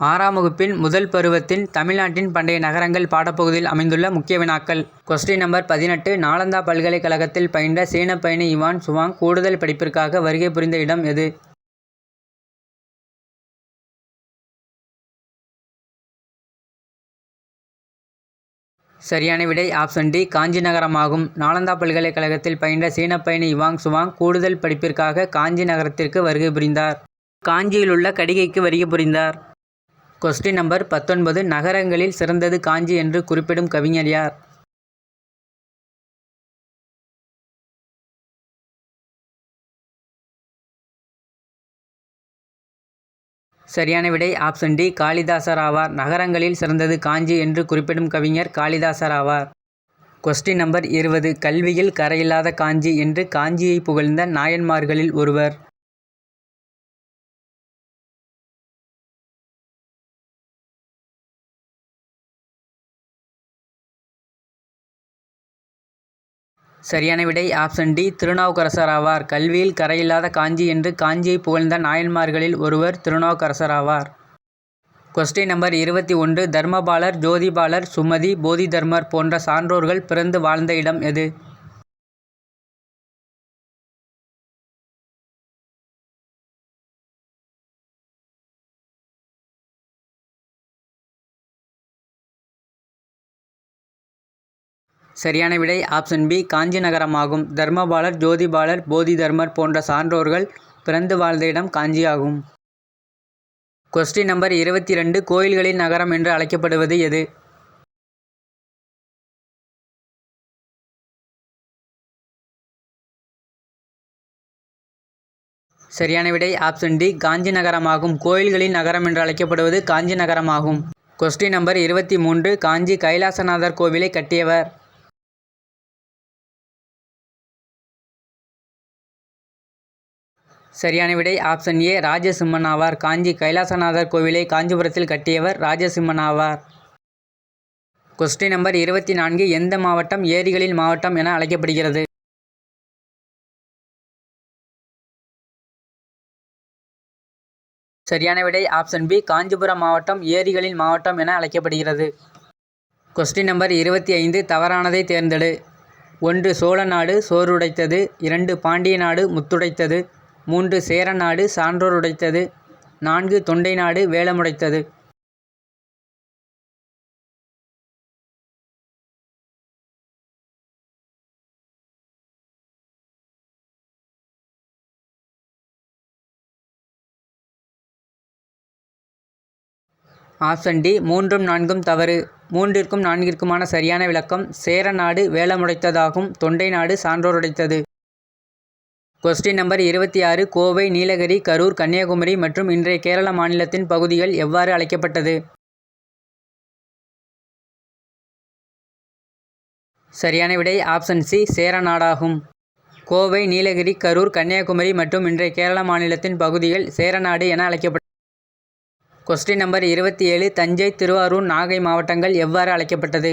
ஆறாம் வகுப்பின் முதல் பருவத்தின் தமிழ்நாட்டின் பண்டைய நகரங்கள் பாடப்பகுதியில் அமைந்துள்ள முக்கிய வினாக்கள். கொஸ்டின் நம்பர் பதினெட்டு. நாலந்தா பல்கலைக்கழகத்தில் பயின்ற சீன பயணி இவான் சுவாங் கூடுதல் படிப்பிற்காக வருகை புரிந்த இடம் எது? சரியான விடை ஆப்ஷன் டி காஞ்சி நகரமாகும் நாலந்தா பல்கலைக்கழகத்தில் பயின்ற சீன பயணி இவாங் சுவாங் கூடுதல் படிப்பிற்காக காஞ்சி நகரத்திற்கு வருகை புரிந்தார். காஞ்சியிலுள்ள கடிகைக்கு வருகை புரிந்தார். கொஸ்டின் நம்பர் பத்தொன்பது நகரங்களில் சிறந்தது காஞ்சி என்று குறிப்பிடும் கவிஞர் யார்? சரியான விடை ஆப்ஷன் டி காளிதாசர் ஆவார் நகரங்களில் சிறந்தது காஞ்சி என்று குறிப்பிடும் கவிஞர் காளிதாசர் ஆவார் கொஸ்டின் நம்பர் இருபது கல்வியில் கரையில்லாத காஞ்சி என்று காஞ்சியை புகழ்ந்த நாயன்மார்களில் ஒருவர். சரியான விடை. ஆப்ஷன் டி திருநாவுக்கரசர் ஆவார் கல்வியில் கரையில்லாத காஞ்சி என்று காஞ்சியை புகழ்ந்த நாயன்மார்களில் ஒருவர் திருநாவுக்கரசர் ஆவார் கொஸ்டின் நம்பர் இருபத்தி ஒன்று தர்மபாலர் ஜோதிபாலர் சுமதி போதிதர்மர் போன்ற சான்றோர்கள் பிறந்து வாழ்ந்த இடம் எது? சரியான விடை. ஆப்ஷன் பி காஞ்சி நகரமாகும் தர்மபாலர் ஜோதிபாலர் போதி தர்மர் போன்ற சான்றோர்கள் பிறந்து வாழ்ந்த இடம் காஞ்சியாகும். கொஸ்டின் நம்பர் இருபத்தி ரெண்டு கோயில்களின் நகரம் என்று அழைக்கப்படுவது எது? சரியான விடை. ஆப்ஷன் டி காஞ்சி நகரமாகும் கோயில்களின் நகரம் என்று அழைக்கப்படுவது காஞ்சி நகரமாகும் கொஸ்டின் நம்பர் இருபத்தி மூன்று காஞ்சி கைலாசநாதர் கோவிலை கட்டியவர். சரியான விடை. ஆப்ஷன் ஏ ராஜசிம்மன் ஆவார் காஞ்சி கைலாசநாதர் கோவிலை காஞ்சிபுரத்தில் கட்டியவர் ராஜசிம்மன் ஆவார் கொஸ்டின் நம்பர் இருபத்தி நான்கு எந்த மாவட்டம் ஏரிகளின் மாவட்டம் என அழைக்கப்படுகிறது? சரியான விடை. ஆப்ஷன் பி காஞ்சிபுரம் மாவட்டம் ஏரிகளின் மாவட்டம் என அழைக்கப்படுகிறது. கொஸ்டின் நம்பர் இருபத்தி ஐந்து தவறானதை தேர்ந்தெடு. ஒன்று சோழ நாடு சோறுடைத்தது. இரண்டு பாண்டிய நாடு முத்துடைத்தது. மூன்று சேர நாடு சான்றோர் உடைத்தது. நான்கு தொண்டை நாடு வேலமுடைத்தது ஆப்ஷன் டி மூன்றும் நான்கும் தவறு. மூன்றிற்கும் நான்கிற்குமான சரியான விளக்கம் சேர நாடு வேலமுடைத்ததாகும் தொண்டை நாடு சான்றோருடைத்தது கொஸ்டின் நம்பர் இருபத்தி ஆறு கோவை நீலகிரி கரூர் கன்னியாகுமரி மற்றும் இன்றைய கேரள மாநிலத்தின் பகுதிகள் எவ்வாறு அழைக்கப்பட்டது? சரியான விடை ஆப்ஷன் சி சேரநாடாகும் கோவை நீலகிரி கரூர் கன்னியாகுமரி மற்றும் இன்றைய கேரள மாநிலத்தின் பகுதிகள் சேரநாடு என அழைக்கப்பட்டது கொஸ்டின் நம்பர் இருபத்தி ஏழு தஞ்சை திருவாரூர் நாகை மாவட்டங்கள் எவ்வாறு அழைக்கப்பட்டது?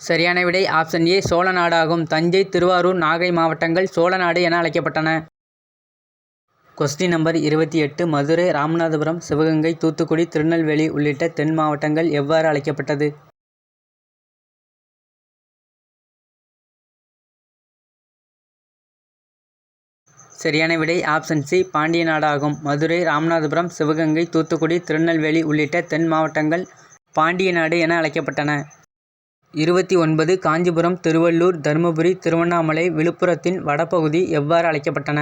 சரியான விடை ஆப்ஷன் ஏ சோழநாடாகும். தஞ்சை திருவாரூர் நாகை மாவட்டங்கள் சோழநாடு என அழைக்கப்பட்டன. கொஸ்டின் நம்பர் இருபத்தி எட்டு. மதுரை ராமநாதபுரம் சிவகங்கை தூத்துக்குடி திருநெல்வேலி உள்ளிட்ட தென் மாவட்டங்கள் எவ்வாறு அழைக்கப்பட்டது? சரியான விடை ஆப்ஷன் சி பாண்டிய நாடாகும். மதுரை ராமநாதபுரம் சிவகங்கை தூத்துக்குடி திருநெல்வேலி உள்ளிட்ட தென் மாவட்டங்கள் பாண்டிய நாடு என அழைக்கப்பட்டன. இருபத்தி ஒன்பது காஞ்சிபுரம் திருவள்ளூர் தருமபுரி திருவண்ணாமலை விழுப்புரத்தின் வடபகுதி எவ்வாறு அழைக்கப்பட்டன?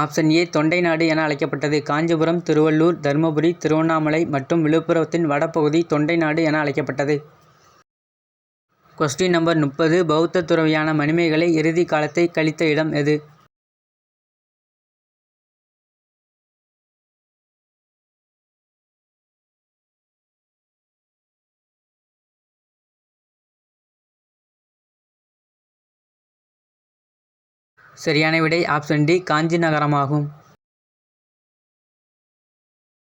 ஆப்ஷன் ஏ தொண்டை நாடு என அழைக்கப்பட்டது. காஞ்சிபுரம் திருவள்ளூர் தருமபுரி திருவண்ணாமலை மற்றும் விழுப்புரத்தின் வடபகுதி தொண்டை நாடு என அழைக்கப்பட்டது. கொஸ்டின் நம்பர் முப்பது. பௌத்த துறவியான மணிமேகலை இறுதி காலத்தை கழித்த இடம் எது? சரியான விடை ஆப்ஷன் டி காஞ்சி நகரமாகும்.